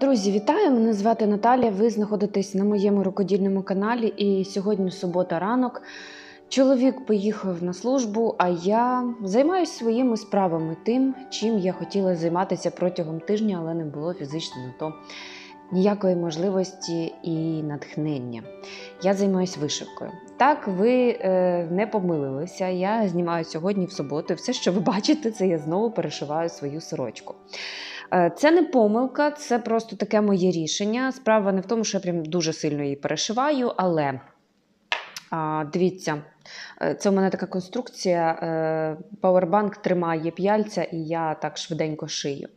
Друзі, вітаю! Мене звати Наталія. Ви знаходитесь на моєму рукодільному каналі. І сьогодні субота ранок. Чоловік поїхав на службу, а я займаюся своїми справами, тим, чим я хотіла займатися протягом тижня, але не було фізично на то ніякої можливості і натхнення. Я займаюся вишивкою. Так, ви е, не помилилися. Я знімаю сьогодні в суботу. Все, що ви бачите, це я знову перешиваю свою сорочку. Е, Це не помилка, це просто таке моє рішення. Справа не в тому, що я прям дуже сильно її перешиваю, але дивіться, е, це у мене така конструкція. е, Пауербанк тримає п'яльця, і я так швиденько шию.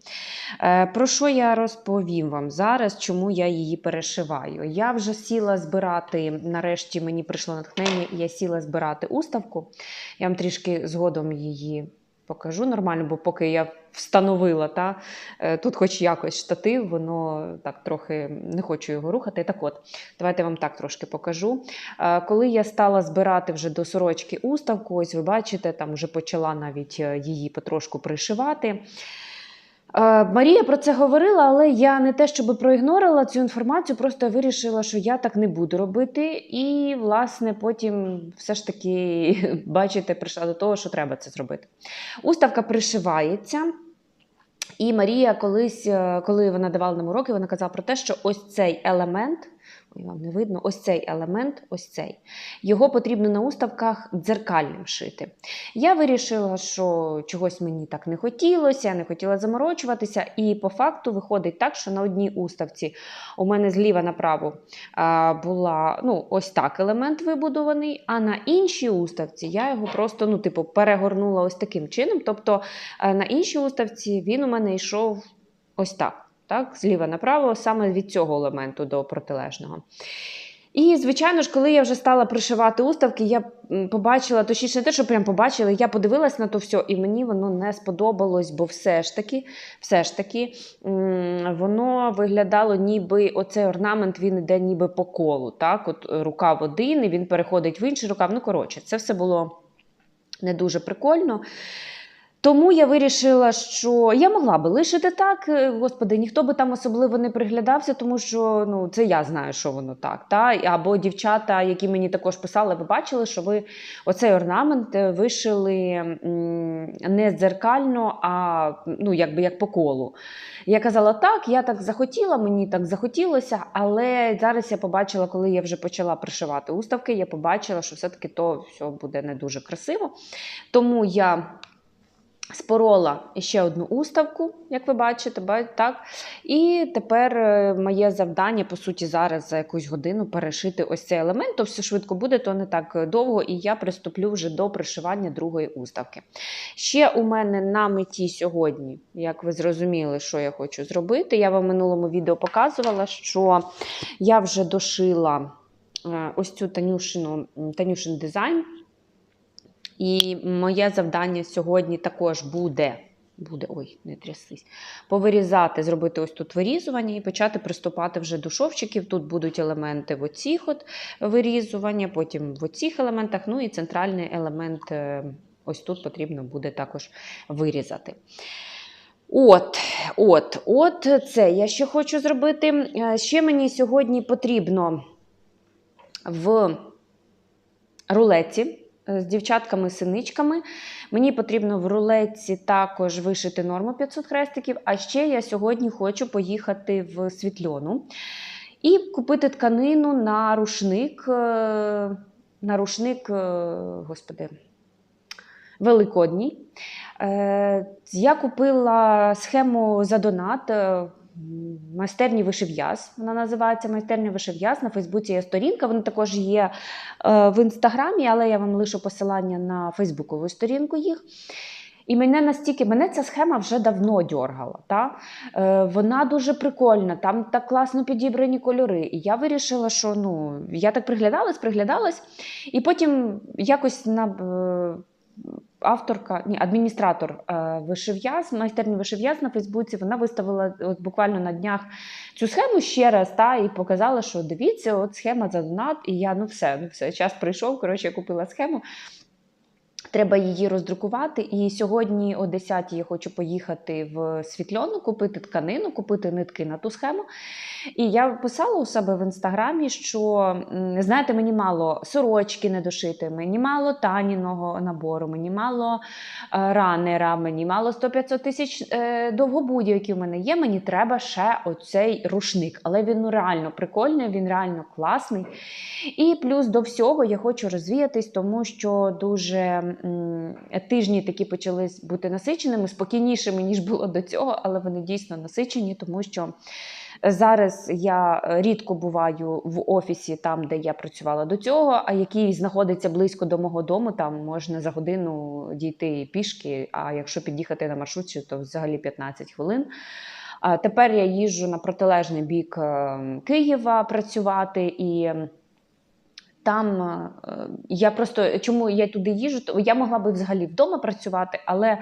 Е, Про що я розповім вам зараз, чому я її перешиваю? Я вже сіла збирати, нарешті мені прийшло натхнення, і я сіла збирати уставку. Я вам трішки згодом її покажу нормально, бо поки я встановила, та, е, тут хоч якось штатив, воно так трохи не хочу його рухати. Так от, давайте вам так трошки покажу. Е, Коли я стала збирати вже до сорочки уставку, ось ви бачите, там вже почала навіть е, її потрошку пришивати. Е, Марія про це говорила, але я не те, щоб проігнорила цю інформацію, просто вирішила, що я так не буду робити. І, власне, потім все ж таки, бачите, прийшла до того, що треба це зробити. Уставка пришивається. І Марія колись, е, коли вона давала нам уроки, вона казала про те, що ось цей елемент, ой, вам не видно, ось цей елемент, ось цей, його потрібно на уставках дзеркальним шити. Я вирішила, що чогось мені так не хотілося, я не хотіла заморочуватися, і по факту виходить так, що на одній уставці у мене зліва направо була ну, ось так елемент вибудований, а на іншій уставці я його просто ну, типу, перегорнула ось таким чином. Тобто е, на іншій уставці він у мене йшов ось так. Так, зліва направо, саме від цього елементу до протилежного. І, звичайно ж, коли я вже стала пришивати уставки, я побачила, точніше, не те, що прям побачила, я подивилась на то все, і мені воно не сподобалось, бо все ж таки, все ж таки, воно виглядало, ніби оцей орнамент він йде ніби по колу. Так? От рукав один, і він переходить в інший рукав. Ну, коротше, це все було не дуже прикольно. Тому я вирішила, що я могла би лишити так, е, господи, ніхто би там особливо не приглядався, тому що ну, це я знаю, що воно так. Та? Або дівчата, які мені також писали, ви бачили, що ви оцей орнамент е, вишили не дзеркально, а ну, якби як по колу. Я казала, так, я так захотіла, мені так захотілося, але зараз я побачила, коли я вже почала пришивати уставки, я побачила, що все-таки то все буде не дуже красиво. Тому я спорола ще одну уставку, як ви бачите, так. І тепер е, моє завдання, по суті, зараз за якусь годину перешити ось цей елемент. То все швидко буде, то не так довго, і я приступлю вже до пришивання другої уставки. Ще у мене на меті сьогодні, як ви зрозуміли, що я хочу зробити. Я вам в минулому відео показувала, що я вже дошила е, ось цю Танюшину, Танюшин дизайн. І моє завдання сьогодні також буде. Буде, ой, не тряслись. Повирізати, зробити ось тут вирізування і почати приступати вже до шовчиків. Тут будуть елементи в оцих от вирізування, потім в оцих елементах, ну і центральний елемент е, ось тут потрібно буде також вирізати. От, от, от це я ще хочу зробити. Е, Ще мені сьогодні потрібно в рулеті з дівчатками-синичками. Мені потрібно в рулетці також вишити норму 500 хрестиків. А ще я сьогодні хочу поїхати в світльону і купити тканину на рушник. е, На рушник, е, господи, Великодній. Е, Я купила схему за донат. Майстерні вишив'яз, вона називається майстерня вишив'яз. На Фейсбуці є сторінка. Вона також є е, в інстаграмі, але я вам лишу посилання на Фейсбукову сторінку їх. І мене настільки, мене ця схема вже давно дьоргала. Та? Е, вона дуже прикольна, там так класно підібрані кольори. І я вирішила, що ну, я так приглядалась, приглядалась, і потім якось на. Е, Авторка, ні, адміністратор е, вишив'яз, майстерні вишив'яз на Фейсбуці, вона виставила от буквально на днях цю схему ще раз та, і показала, що дивіться, от схема за донат, і я ну все, ну все, час прийшов. Коротше, я купила схему. Треба її роздрукувати. І сьогодні о 10 я хочу поїхати в світльону, купити тканину, купити нитки на ту схему. І я писала у себе в інстаграмі, що знаєте, мені мало сорочки не дошити, мені мало таніного набору, мені мало е, ранера, мені мало 100-500 тисяч е, довгобудів, які в мене є. Мені треба ще оцей рушник. Але він ну, реально прикольний, він реально класний. І плюс до всього я хочу розвіятись, тому що дуже тижні такі почали бути насиченими, спокійнішими, ніж було до цього, але вони дійсно насичені, тому що. Зараз я рідко буваю в офісі, там, де я працювала до цього, а який знаходиться близько до мого дому, там можна за годину дійти пішки. А якщо під'їхати на маршрутці, то взагалі 15 хвилин. А тепер я їжджу на протилежний бік е, Києва працювати і. Там е, я просто чому я туди їжу, то я могла би взагалі вдома працювати, але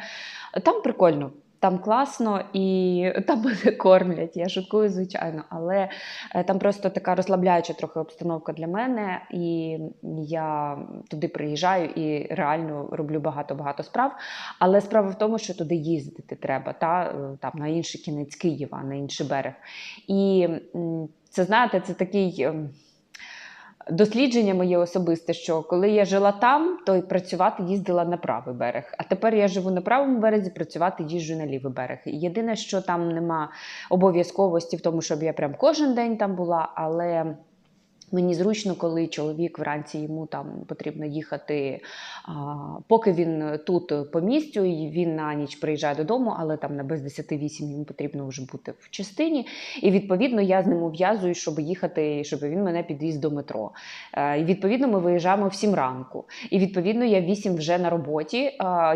там прикольно, там класно і там мене кормлять. Я шуткую, звичайно, але е, там просто така розслабляюча трохи обстановка для мене, і я туди приїжджаю і реально роблю багато-багато справ. Але справа в тому, що туди їздити треба, та е, там на інший кінець Києва, на інший берег. І це знаєте, це такий. Дослідження моє особисте, що коли я жила там, то працювати їздила на правий берег. А тепер я живу на правому березі, працювати їжджу на лівий берег. Єдине, що там нема обов'язковості в тому, щоб я прям кожен день там була, але. Мені зручно, коли чоловік вранці йому там потрібно їхати, а, поки він тут по місцю, і він на ніч приїжджає додому, але там на без 10-8 йому потрібно вже бути в частині. І відповідно я з ним ув'язую, щоб їхати, щоб він мене підвіз до метро. Е, І відповідно ми виїжджаємо в 7 ранку. І відповідно я в 8 вже на роботі.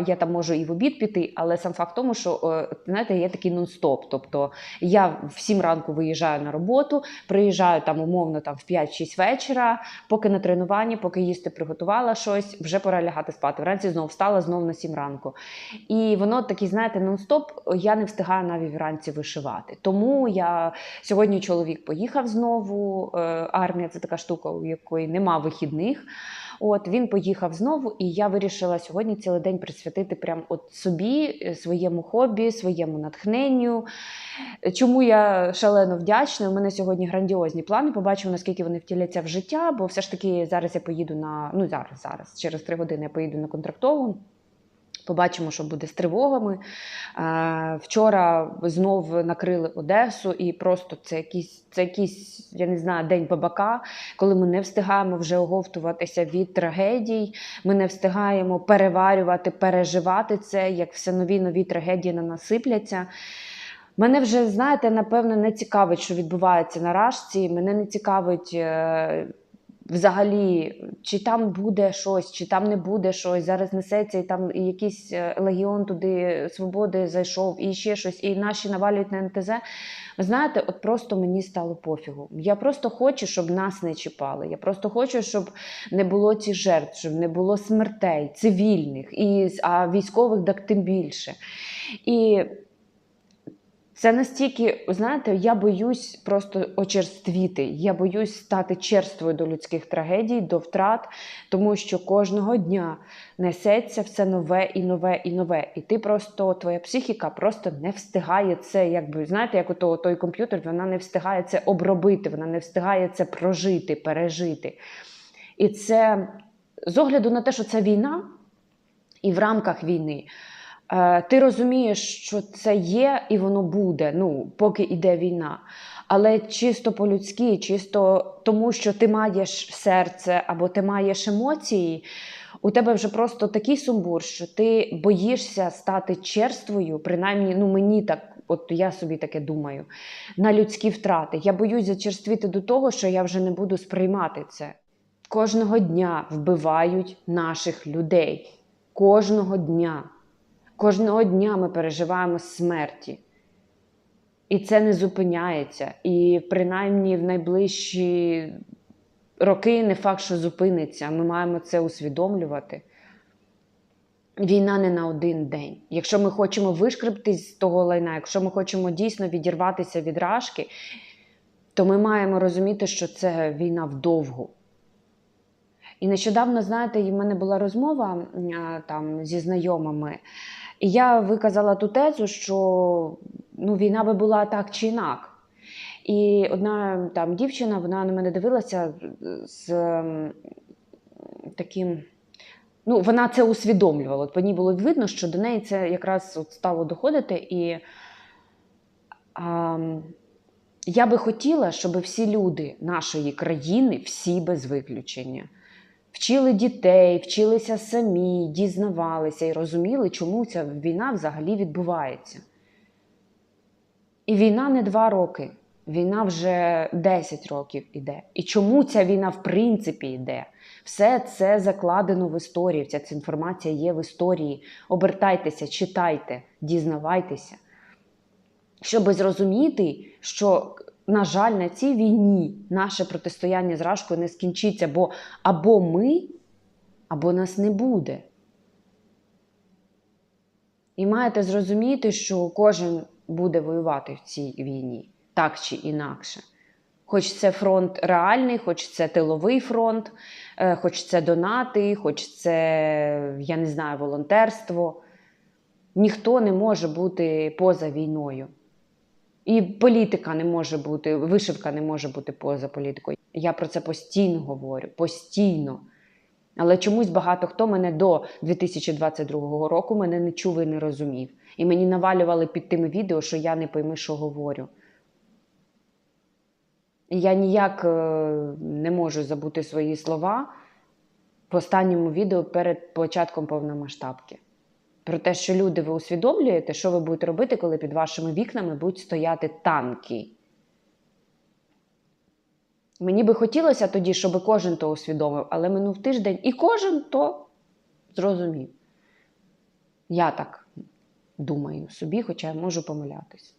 Я там можу і в обід піти, але сам факт тому, що е, знаєте, є такий нон-стоп. Тобто я в 7 ранку виїжджаю на роботу, приїжджаю там умовно там в 5-6 вечора, поки на тренуванні, поки їсти приготувала щось, вже пора лягати спати. Вранці знову встала знову на 7 ранку. І воно такий, знаєте, нон-стоп. Я не встигаю навіть вранці вишивати. Тому я сьогодні чоловік поїхав знову. Е, Армія це така штука, у якої нема вихідних. От він поїхав знову, і я вирішила сьогодні цілий день присвятити прям от собі, е, своєму хобі, своєму натхненню. Чому я шалено вдячна? У мене сьогодні грандіозні плани. Побачимо, наскільки вони втіляться в життя, бо все ж таки зараз я поїду на ну зараз, зараз, через три години я поїду на контрактову. Побачимо, що буде з тривогами. Е, Вчора знов накрили Одесу, і просто це якийсь, це якийсь, я не знаю, день бабака, коли ми не встигаємо вже оговтуватися від трагедій, ми не встигаємо переварювати, переживати це, як все нові нові трагедії на нас сипляться. Мене вже, знаєте, напевно, не цікавить, що відбувається на рашці. Мене не цікавить. Взагалі, чи там буде щось, чи там не буде щось, зараз несеться, і там якийсь е, легіон туди свободи зайшов, і ще щось, і наші навалюють на НТЗ. Ви знаєте, от просто мені стало пофігу. Я просто хочу, щоб нас не чіпали. Я просто хочу, щоб не було ці жертв, щоб не було смертей, цивільних, і, а військових так тим більше. І це настільки, знаєте, я боюсь просто очерствіти. Я боюсь стати черствою до людських трагедій, до втрат, тому що кожного дня несеться все нове і нове і нове. І ти просто, твоя психіка просто не встигає це, якби знаєте, як ото той комп'ютер, вона не встигає це обробити, вона не встигає це прожити, пережити. І це з огляду на те, що це війна, і в рамках війни. Е, Ти розумієш, що це є і воно буде, ну, поки йде війна. Але чисто по-людськи, чисто тому, що ти маєш серце або ти маєш емоції, у тебе вже просто такий сумбур, що ти боїшся стати черствою, принаймні, ну мені так, от я собі таке думаю, на людські втрати. Я боюсь зачерствіти до того, що я вже не буду сприймати це. Кожного дня вбивають наших людей. Кожного дня. Кожного дня ми переживаємо смерті. І це не зупиняється. І принаймні в найближчі роки не факт, що зупиниться. Ми маємо це усвідомлювати. Війна не на один день. Якщо ми хочемо вишкребтись з того лайна, якщо ми хочемо дійсно відірватися від рашки, то ми маємо розуміти, що це війна вдовгу. І нещодавно, знаєте, в мене була розмова там зі знайомими, і я виказала ту тезу, що ну, війна би була так чи інак. І одна там дівчина, вона на мене дивилася з ем, таким. Ну, вона це усвідомлювала. По ній було видно, що до неї це якраз от стало доходити. І а, я би хотіла, щоб всі люди нашої країни, всі без виключення, вчили дітей, вчилися самі, дізнавалися і розуміли, чому ця війна взагалі відбувається. І війна не два роки, війна вже 10 років іде. І чому ця війна в принципі йде? Все це закладено в історії. Ця інформація є в історії. Обертайтеся, читайте, дізнавайтеся. Щоб зрозуміти, що, на жаль, на цій війні наше протистояння з Рашкою не скінчиться, бо або ми, або нас не буде. І маєте зрозуміти, що кожен буде воювати в цій війні, так чи інакше. Хоч це фронт реальний, хоч це тиловий фронт, е, хоч це донати, хоч це, я не знаю, волонтерство. Ніхто не може бути поза війною. І політика не може бути, вишивка не може бути поза політикою. Я про це постійно говорю, постійно. Але чомусь багато хто мене до 2022 року мене не чув і не розумів. І мені навалювали під тими відео, що я не пойми, що говорю. Я ніяк е, не можу забути свої слова в останньому відео перед початком повномасштабки. Про те, що люди, ви усвідомлюєте, що ви будете робити, коли під вашими вікнами будуть стояти танки. Мені би хотілося тоді, щоб кожен то усвідомив, але минув тиждень і кожен то зрозумів. Я так думаю собі, хоча я можу помилятись.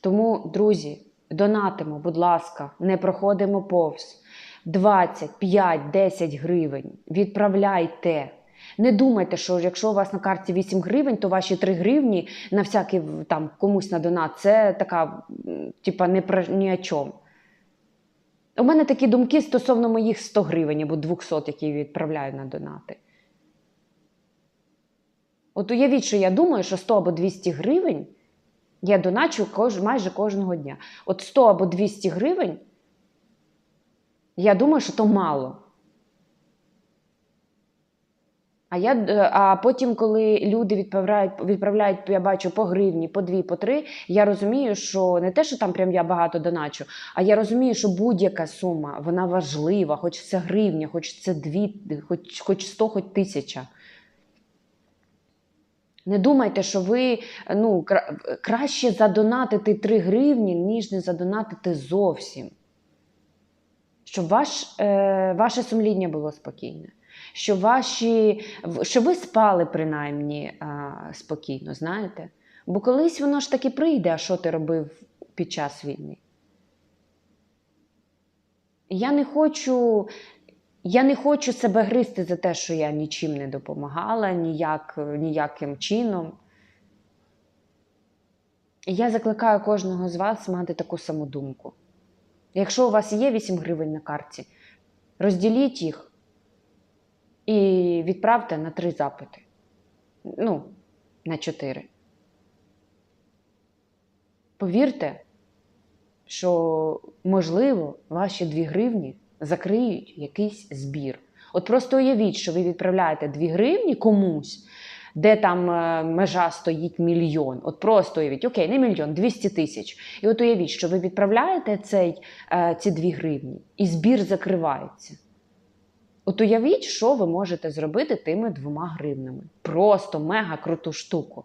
Тому, друзі, донатимо, будь ласка, не проходимо повз. 20, 5, 10 гривень. Відправляйте. Не думайте, що якщо у вас на карті 8 гривень, то ваші 3 гривні на всякий там комусь на донат це така, типа, не про ні о чому. У мене такі думки стосовно моїх 100 гривень або 200, які відправляю на донати. От уявіть, що я думаю, що 100 або 200 гривень я доначу кож, майже кожного дня. От 100 або 200 гривень, я думаю, що то мало. А, я, е, а потім, коли люди відправляють, відправляють, я бачу, по гривні, по дві, по три, я розумію, що не те, що там прям я багато доначу, а я розумію, що будь-яка сума, вона важлива, хоч це гривня, хоч це дві, хоч, хоч сто, хоч тисяча. Не думайте, що ви ну, кра- краще задонатити 3 гривні, ніж не задонатити зовсім. Щоб ваш, е, ваше сумління було спокійне. Щоб, ваші, щоб ви спали принаймні спокійно, знаєте? Бо колись воно ж таки прийде, а що ти робив під час війни. Я не хочу, я не хочу себе гризти за те, що я нічим не допомагала, ніяк, ніяким чином. Я закликаю кожного з вас мати таку саму думку. Якщо у вас є 8 гривень на карті, розділіть їх і відправте на три запити. Ну, на чотири. Повірте, що, можливо, ваші 2 гривні закриють якийсь збір. От просто уявіть, що ви відправляєте 2 гривні комусь, де там е, межа стоїть мільйон. От просто уявіть, окей, не мільйон, 200 тисяч. І от уявіть, що ви відправляєте цей, е, ці 2 гривні, і збір закривається. От уявіть, що ви можете зробити тими двома гривнами. Просто мега круту штуку.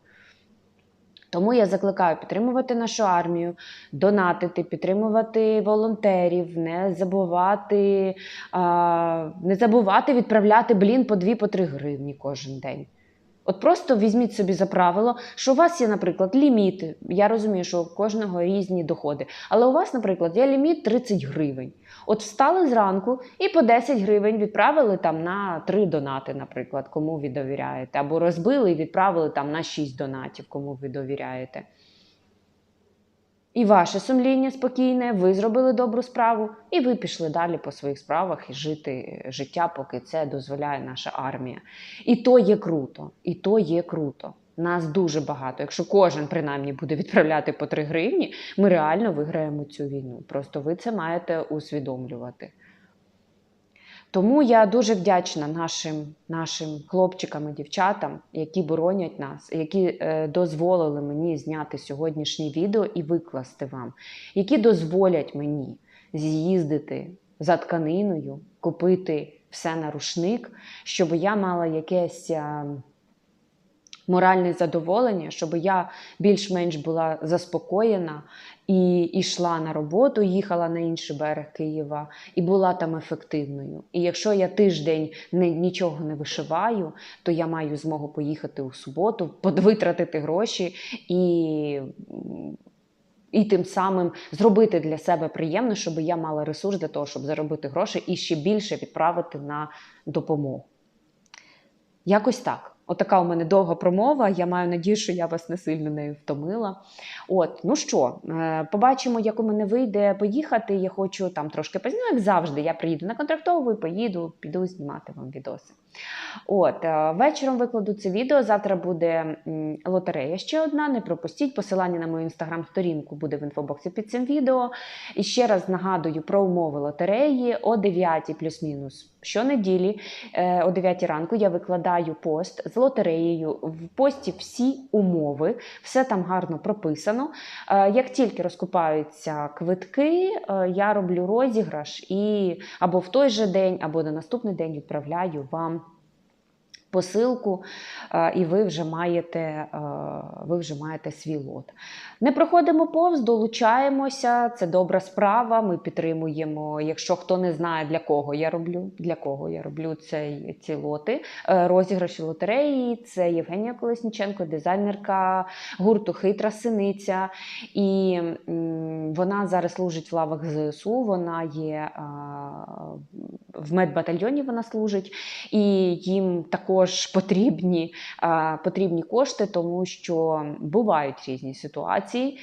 Тому я закликаю підтримувати нашу армію, донатити, підтримувати волонтерів, не забувати, а, не забувати відправляти блін по 2 по 3 гривні кожен день. От просто візьміть собі за правило, що у вас є, наприклад, ліміти. Я розумію, що у кожного різні доходи. Але у вас, наприклад, є ліміт 30 гривень. От встали зранку і по 10 гривень відправили там на 3 донати, наприклад, кому ви довіряєте. Або розбили і відправили там на 6 донатів, кому ви довіряєте. І ваше сумління спокійне, ви зробили добру справу, і ви пішли далі по своїх справах і жити життя, поки це дозволяє наша армія. І то є круто, і то є круто. Нас дуже багато. Якщо кожен принаймні буде відправляти по 3 гривні, ми реально виграємо цю війну. Просто ви це маєте усвідомлювати. Тому я дуже вдячна нашим нашим хлопчикам і дівчатам, які боронять нас, які е, дозволили мені зняти сьогоднішнє відео і викласти вам, які дозволять мені з'їздити за тканиною, купити все на рушник, щоб я мала якесь. Е, моральне задоволення, щоб я більш-менш була заспокоєна і йшла на роботу, їхала на інший берег Києва і була там ефективною. І якщо я тиждень не, нічого не вишиваю, то я маю змогу поїхати у суботу, витратити гроші і. І тим самим зробити для себе приємно, щоб я мала ресурс для того, щоб заробити гроші і ще більше відправити на допомогу. Якось так. Отака у мене довга промова. Я маю надію, що я вас не сильно нею втомила. От, ну що, е, побачимо, як у мене вийде поїхати. Я хочу там трошки познімати, як завжди. Я приїду на контрактову, поїду, піду знімати вам відоси. От, е, Вечором викладу це відео. Завтра буде лотерея ще одна. Не пропустіть. Посилання на мою інстаграм-сторінку буде в інфобоксі під цим відео. І ще раз нагадую про умови лотереї о 9 плюс-мінус. Щонеділі е, о 9 ранку я викладаю пост з лотереєю. В пості всі умови, все там гарно прописано. Е, як тільки розкупаються квитки, я роблю розіграш і або в той же день, або на наступний день відправляю вам посилку, е, і ви вже маєте е, ви вже маєте свій лот. Не проходимо повз, долучаємося, це добра справа. Ми підтримуємо. Якщо хто не знає, для кого я роблю, для кого я роблю цей, ці лоти. Е, розіграші лотереї, це Євгенія Колесніченко, дизайнерка гурту Хитра Синиця. І вона зараз служить в лавах ЗСУ, вона є в медбатальйоні вона служить, і їм також потрібні, потрібні кошти, тому що бувають різні ситуації.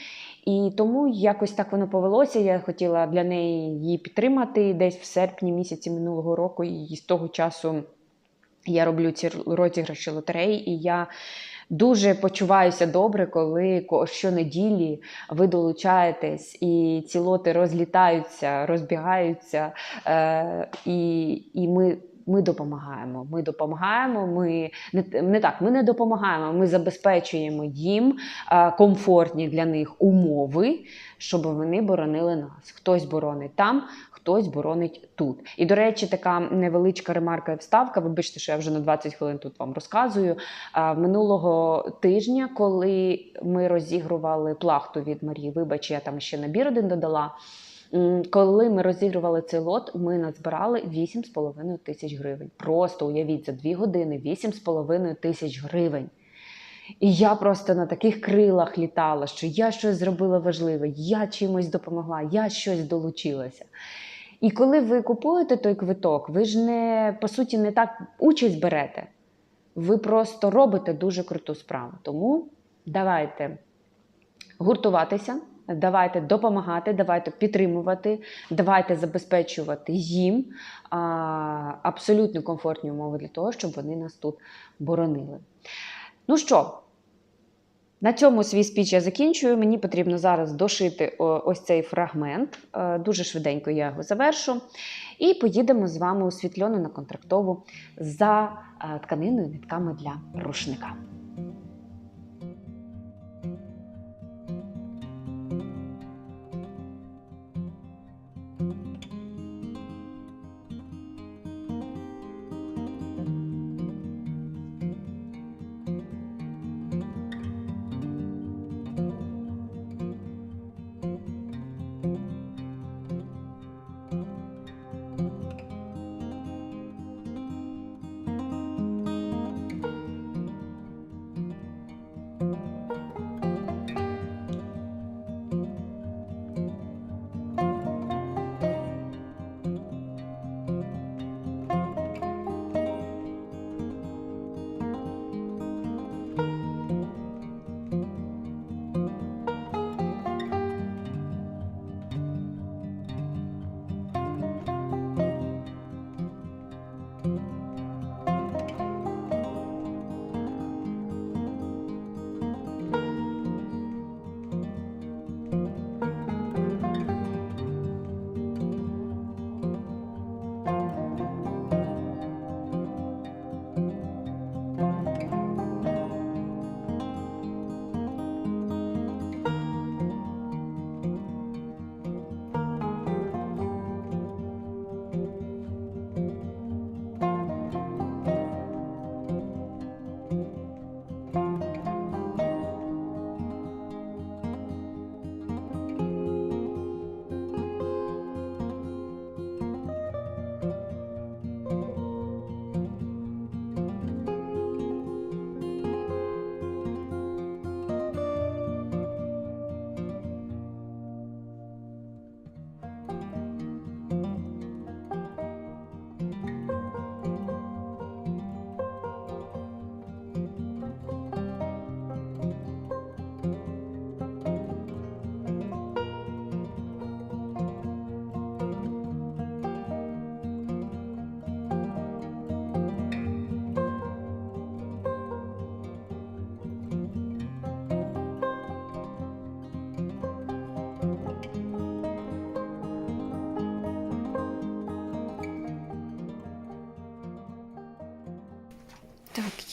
І тому якось так воно повелося. Я хотіла для неї її підтримати десь в серпні місяці минулого року, і з того часу я роблю ці розіграші лотереї, і я Дуже почуваюся добре, коли щонеділі ви долучаєтесь і ці лоти розлітаються, розбігаються, е, і і ми ми допомагаємо. Ми допомагаємо. Ми не не так, ми не допомагаємо. Ми забезпечуємо їм е, комфортні для них умови, щоб вони боронили нас. Хтось боронить там, хтось боронить тут. І, до речі, така невеличка ремарка і вставка. Вибачте, що я вже на 20 хвилин тут вам розказую. Минулого тижня, коли ми розігрували плахту від Марії, вибач, я там ще набір один додала. Коли ми розігрували цей лот, ми назбирали 8,5 тисяч гривень. Просто уявіть, за 2 години 8,5 тисяч гривень. І я просто на таких крилах літала, що я щось зробила важливе, я чимось допомогла, я щось долучилася. І коли ви купуєте той квиток, ви ж не, по суті, не так участь берете. Ви просто робите дуже круту справу. Тому давайте гуртуватися, давайте допомагати, давайте підтримувати, давайте забезпечувати їм а, абсолютно комфортні умови для того, щоб вони нас тут боронили. Ну що? На цьому свій спіч я закінчую. Мені потрібно зараз дошити ось цей фрагмент. Е, дуже швиденько я його завершу. І поїдемо з вами у світльону на контрактову за е, тканиною нитками для рушника.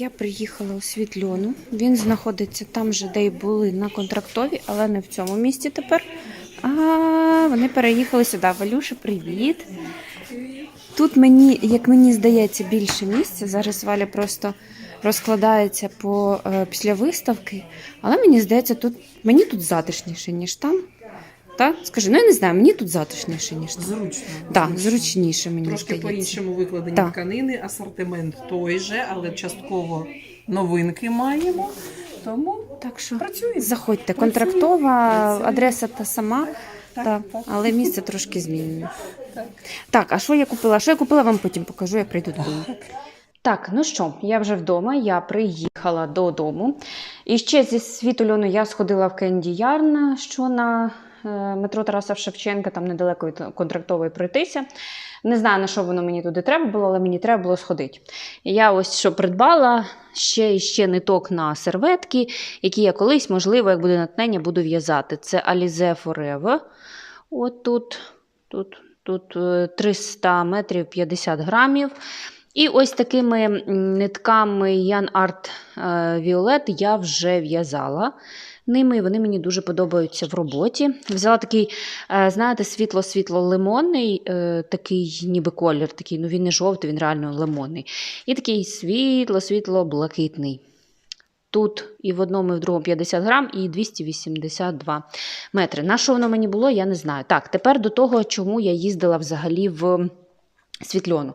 Я приїхала у Світльону. Він знаходиться там же, де й були на контрактові, але не в цьому місті тепер. А вони переїхали сюди. Валюша, привіт. Тут мені, як мені здається, більше місця. Зараз Валя просто розкладається по, е, після виставки, але мені здається, тут мені тут затишніше, ніж там. Так? Скажи, ну я не знаю, мені тут затишніше, ніж там. Зручно. Так, зручніше мені Трошки здається. по-іншому викладені Так. тканини, асортимент той же, але частково новинки маємо. Тому Так що працюємо. заходьте. Працює, Контрактова працює. адреса та сама, Так, та, так. але місце трошки змінює. Так. Так, а що я купила? Що я купила, вам потім покажу, я прийду додому. Так, ну що, я вже вдома, я приїхала додому. І ще зі світу льону я сходила в Кенді Ярн, що на метро Тараса Шевченка, там недалеко від контрактової пройтися. Не знаю, на що воно мені туди треба було, але мені треба було сходити. Я ось що придбала ще і ще ниток на серветки, які я колись, можливо, як буде натхнення, буду в'язати. Це Alize Forever. От тут, тут, тут е, 300 метрів 50 грамів. І ось такими нитками Ян Арт Violet я вже в'язала. Ними вони мені дуже подобаються в роботі. Взяла такий, е, знаєте, світло-світло-лимонний, е, такий ніби колір, такий, ну він не жовтий, він реально лимонний. І такий світло-світло-блакитний. Тут і в одному, і в другому 50 грам, і 282 метри. На що воно мені було, я не знаю. Так, тепер до того, чому я їздила взагалі в світльону.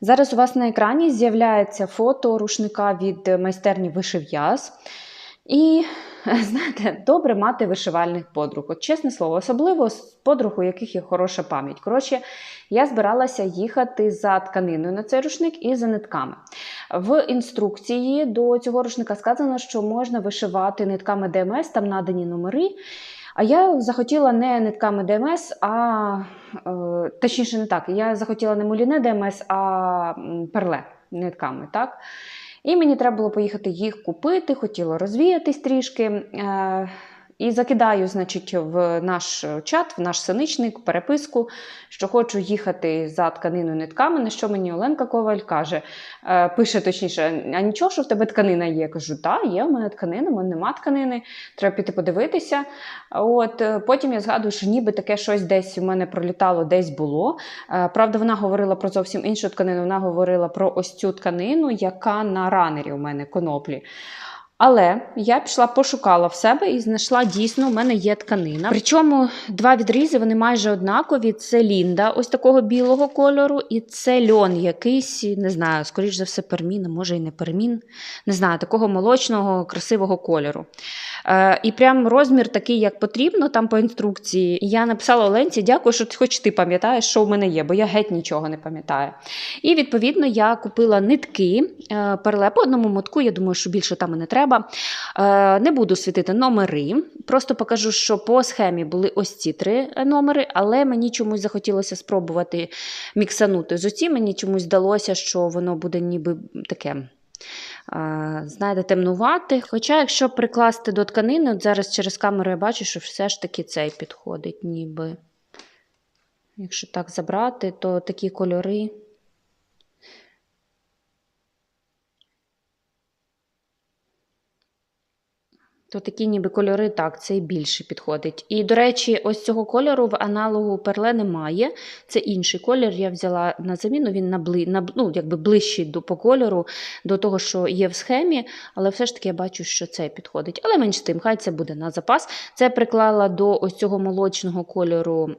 Зараз у вас на екрані з'являється фото рушника від майстерні вишив'яз. І знаєте, добре мати вишивальних подруг. От чесне слово, особливо подруг, у яких є хороша пам'ять. Коротше, я збиралася їхати за тканиною на цей рушник і за нитками. В інструкції до цього рушника сказано, що можна вишивати нитками ДМС, там надані номери. А я захотіла не нитками ДМС, а е, точніше, не так. Я захотіла не муліне ДМС, а перле нитками. так? І мені треба було поїхати їх купити, хотіла розвіятись трішки. І закидаю, значить, в наш чат, в наш синичник, переписку, що хочу їхати за тканиною нитками. На що мені Оленка Коваль каже, е, пише точніше, а нічого, що в тебе тканина є? Я кажу, так, є, в мене тканина, в мене нема тканини, треба піти подивитися. От е, Потім я згадую, що ніби таке щось десь у мене пролітало, десь було. Е, Правда, вона говорила про зовсім іншу тканину. Вона говорила про ось цю тканину, яка на ранері у мене коноплі. Але я пішла, пошукала в себе і знайшла дійсно, у мене є тканина. Причому два відрізи вони майже однакові. Це лінда, ось такого білого кольору, і це льон якийсь, не знаю, скоріш за все, пермін, може і не пермін. Не знаю, такого молочного, красивого кольору. Е, і прям розмір такий, як потрібно, там по інструкції. Я написала Оленці, дякую, що хоч ти пам'ятаєш, що в мене є, бо я геть нічого не пам'ятаю. І відповідно я купила нитки е, перле по одному мотку. Я думаю, що більше там і не треба. Е, Не буду світити номери. Просто покажу, що по схемі були ось ці три номери, але мені чомусь захотілося спробувати міксанути з оці. Мені чомусь здалося, що воно буде ніби таке. е, Знаєте, темнувати. Хоча, якщо прикласти до тканини, от зараз через камеру я бачу, що все ж таки цей підходить, ніби. Якщо так забрати, то такі кольори. То такі ніби кольори, так, цей більше підходить. І, до речі, ось цього кольору в аналогу перле немає. Це інший колір. Я взяла на заміну, він набли, наб, ну, якби ближчий до, по кольору до того, що є в схемі, але все ж таки я бачу, що цей підходить. Але менш з тим, хай це буде на запас. Це приклала до ось цього молочного кольору.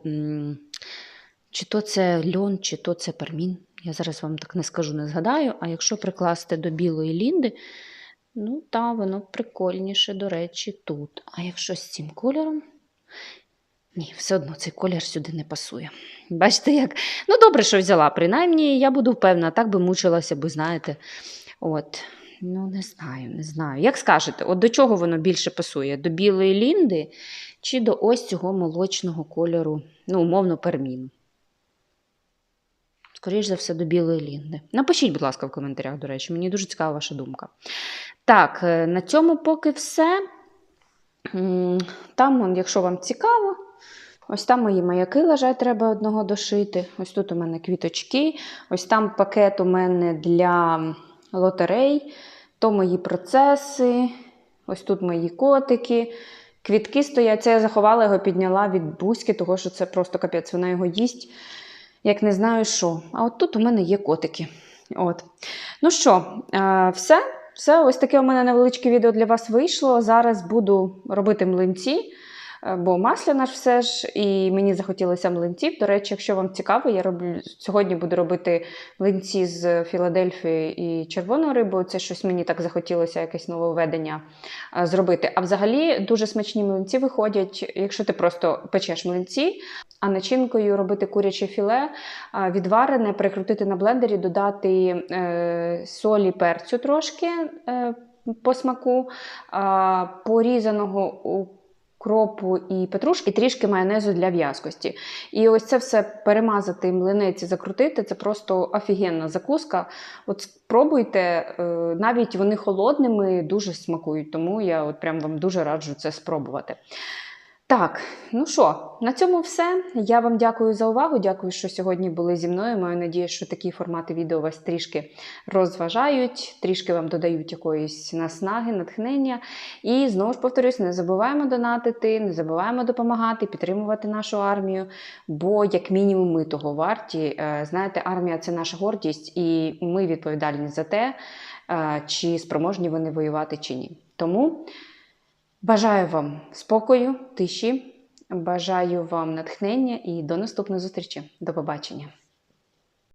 Чи то це льон, чи то це пермін. Я зараз вам так не скажу, не згадаю. А якщо прикласти до білої лінди, ну та воно прикольніше, до речі, тут. А якщо з цим кольором. Ні, все одно цей колір сюди не пасує. Бачите, як? Ну, добре, що взяла. Принаймні, я буду впевнена, так би мучилася, бо знаєте. От. Ну, не знаю, не знаю. Як скажете, от до чого воно більше пасує? До білої лінди чи до ось цього молочного кольору, ну, умовно, перміну? Скоріш за все, до білої лінди. Напишіть, будь ласка, в коментарях, до речі, мені дуже цікава ваша думка. Так, е, на цьому поки все. Там, якщо вам цікаво, ось там мої маяки лежать, треба одного дошити. Ось тут у мене квіточки. Ось там пакет у мене для лотерей, то мої процеси, ось тут мої котики. Квітки стоять. Це я заховала його, підняла від бузьки, того що це просто капець, вона його їсть. Як не знаю що. А от тут у мене є котики. От. Ну що, е, все. Все, ось таке у мене невеличке відео для вас вийшло. Зараз буду робити млинці, е, бо масляна ж все ж, і мені захотілося млинців. До речі, якщо вам цікаво, я роблю сьогодні буду робити млинці з Філадельфії і червоною рибою. Це щось мені так захотілося, якесь нововведення е, зробити. А взагалі дуже смачні млинці виходять, якщо ти просто печеш млинці, а начинкою робити куряче філе, відварене, прикрутити на блендері, додати е, солі перцю трошки е, по смаку, порізаного укропу і петрушки, і трішки майонезу для в'язкості. І ось це все перемазати млинець і закрутити це просто офігенна закуска. От спробуйте, е, навіть вони холодними дуже смакують, тому я от прям вам дуже раджу це спробувати. Так, ну що, на цьому все. Я вам дякую за увагу. Дякую, що сьогодні були зі мною. Маю надію, що такі формати відео вас трішки розважають, трішки вам додають якоїсь наснаги, натхнення. І знову ж повторюсь, не забуваємо донатити, не забуваємо допомагати, підтримувати нашу армію. Бо, як мінімум, ми того варті. Е, Знаєте, армія це наша гордість, і ми відповідальні за те, е, чи спроможні вони воювати чи ні. Тому. Бажаю вам спокою, тиші, бажаю вам натхнення і до наступної зустрічі. До побачення!